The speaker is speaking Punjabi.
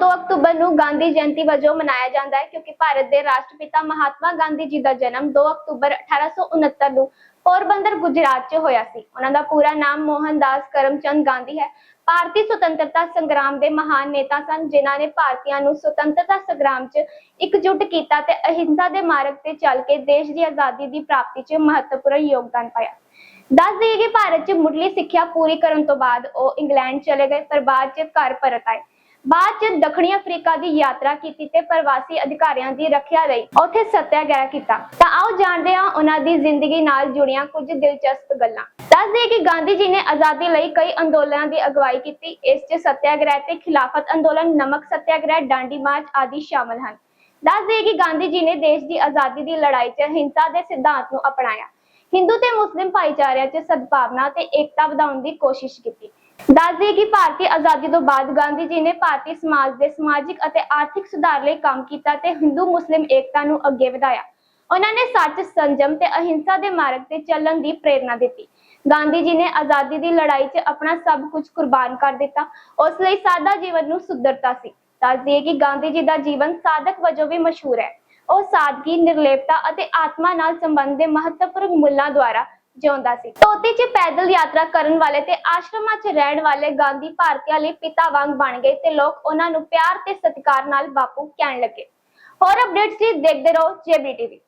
2 ਅਕਤੂਬਰ ਨੂੰ ਗਾਂਧੀ ਜਯੰਤੀ ਵਜੋਂ ਮਨਾਇਆ ਜਾਂਦਾ ਹੈ, ਕਿਉਂਕਿ ਭਾਰਤ ਦੇ ਰਾਸ਼ਟਰਪਿਤਾ ਮਹਾਤਮਾ ਗਾਂਧੀ ਜੀ ਦਾ ਜਨਮ 2 ਅਕਤੂਬਰ 1869 ਨੂੰ ਪੋਰਬੰਦਰ, ਗੁਜਰਾਤ 'ਚ ਹੋਇਆ ਸੀ। ਉਹਨਾਂ ਦਾ ਪੂਰਾ ਨਾਮ ਮੋਹਨਦਾਸ ਕਰਮਚੰਦ ਗਾਂਧੀ ਹੈ। ਭਾਰਤੀ ਸੁਤੰਤਰਤਾ ਸੰਗਰਾਮ ਦੇ ਮਹਾਨ ਨੇਤਾ ਸਨ, ਜਿਨ੍ਹਾਂ ਨੇ ਭਾਰਤੀਆਂ ਨੂੰ ਸੁਤੰਤਰਤਾ ਸੰਗਰਾਮ 'ਚ ਇਕਜੁੱਟ ਕੀਤਾ ਤੇ ਅਹਿੰਸਾ ਦੇ ਮਾਰਗ ਤੇ ਚੱਲ ਕੇ ਦੇਸ਼ ਦੀ ਆਜ਼ਾਦੀ ਦੀ ਪ੍ਰਾਪਤੀ 'ਚ ਮਹੱਤਵਪੂਰਨ ਯੋਗਦਾਨ ਪਾਇਆ। ਦੱਸ ਦਈਏ ਕਿ ਭਾਰਤ 'ਚ ਮੁੱਢਲੀ ਸਿੱਖਿਆ ਪੂਰੀ ਕਰਨ ਤੋਂ ਬਾਅਦ ਉਹ ਇੰਗਲੈਂਡ ਚਲੇ ਗਏ, ਪਰ ਬਾਅਦ 'ਚ ਘਰ ਪਰਤ ਆਏ। ਬਾਅਦ 'ਚ ਦੱਖਣੀ ਅਫਰੀਕਾ ਦੀ ਯਾਤਰਾ ਕੀਤੀ ਤੇ ਪ੍ਰਵਾਸੀ ਅਧਿਕਾਰੀਆਂ ਦੀ ਰੱਖਿਆ ਲਈ ਉੱਥੇ ਸੱਤਿਆਗ੍ਰਹਿ ਕੀਤਾ। ਤਾਂ ਆਓ ਜਾਣਦੇ ਹਾਂ ਉਹਨਾਂ ਦੀ ਜ਼ਿੰਦਗੀ ਨਾਲ ਜੁੜੀਆਂ ਕੁਝ ਦਿਲਚਸਪ ਗੱਲਾਂ। ਦੱਸਦੇ ਕਿ ਗਾਂਧੀ ਜੀ ਨੇ ਆਜ਼ਾਦੀ ਲਈ ਕਈ ਅੰਦੋਲਨਾਂ ਦੀ ਅਗਵਾਈ ਕੀਤੀ। ਇਸ 'ਚ ਸੱਤਿਆਗ੍ਰਹਿ ਤੇ ਖਿਲਾਫਤ ਅੰਦੋਲਨ, ਨਮਕ ਸੱਤਿਆਗ੍ਰਹਿ, ਡਾਂਡੀ ਮਾਰਚ ਆਦਿ ਸ਼ਾਮਲ ਹਨ। ਦੱਸਦੇ ਕਿ ਗਾਂਧੀ ਜੀ ਨੇ ਦੇਸ਼ ਦੀ ਆਜ਼ਾਦੀ ਦੀ ਲੜਾਈ 'ਚ ਹਿੰਸਾ ਦੇ ਸਿਧਾਂਤ ਨੂੰ ਅਪਣਾਇਆ। ਹਿੰਦੂ ਤੇ ਮੁਸਲਿਮ ਭਾਈਚਾਰਿਆਂ 'ਚ ਸਦਭਾਵਨਾ ਤੇ ਏਕਤਾ ਵਧਾਉਣ ਦੀ ਕੋਸ਼ਿਸ਼ ਕੀਤੀ। ਦੱਸ ਦਈਏ ਕਿ ਭਾਰਤੀ ਆਜ਼ਾਦੀ ਤੋਂ ਬਾਅਦ ਗਾਂਧੀ ਜੀ ਨੇ ਭਾਰਤੀ ਸਮਾਜ ਦੇ ਸਮਾਜਿਕ ਅਤੇ ਆਰਥਿਕ ਸੁਧਾਰ ਲਈ ਕੰਮ ਕੀਤਾ ਤੇ ਹਿੰਦੂ ਮੁਸਲਿਮ ਏਕਤਾ ਨੂੰ ਅੱਗੇ ਵਧਾਇਆ। ਉਹਨਾਂ ਨੇ ਸੱਚ, ਸੰਜਮ ਤੇ ਅਹਿੰਸਾ ਦੇ ਮਾਰਗ ਤੇ ਚੱਲਣ ਦੀ ਪ੍ਰੇਰਣਾ ਦਿੱਤੀ। ਗਾਂਧੀ ਜੀ ਨੇ ਆਜ਼ਾਦੀ ਦੀ ਲੜਾਈ 'ਚ ਆਪਣਾ ਸਭ ਕੁਝ ਕੁਰਬਾਨ ਕਰ ਦਿੱਤਾ। ਉਸ ਲਈ ਸਾਦਾ ਜੀਵਨ ਨੂੰ ਸੁੰਦਰਤਾ ਸੀ। ਦੱਸ ਦਈਏ ਕਿ ਗਾਂਧੀ ਜੀ ਦਾ ਜੀਵਨ ਸਾਧਕ ਵਜੋਂ ਵੀ ਮਸ਼ਹੂਰ ਹੈ। ਉਹ ਸਾਦਗੀ, ਨਿਰਲੇਪਤਾ ਅਤੇ ਆਤਮਾ ਨਾਲ ਸੰਬੰਧ ਦੇ ਮਹੱਤਵਪੂਰਨ ਮੁੱਲਾਂ ਦੁਆਰਾ ਜਿਉਂਦਾ ਸੀ। ਧੋਤੀ 'ਚ ਪੈਦਲ ਯਾਤਰਾ ਕਰਨ ਵਾਲੇ ਤੇ ਆਸ਼ਰਮਾਂ 'ਚ ਰਹਿਣ ਵਾਲੇ ਗਾਂਧੀ ਭਾਰਤੀਆਂ ਲਈ ਪਿਤਾ ਵਾਂਗ ਬਣ ਗਏ ਤੇ ਲੋਕ ਉਹਨਾਂ ਨੂੰ ਪਿਆਰ ਤੇ ਸਤਿਕਾਰ ਨਾਲ ਬਾਪੂ ਕਹਿਣ ਲੱਗੇ। ਹੋਰ ਅਪਡੇਟਸ ਲਈ ਦੇਖਦੇ ਰਹੋ ਜੇਬੀ ਟੀਵੀ।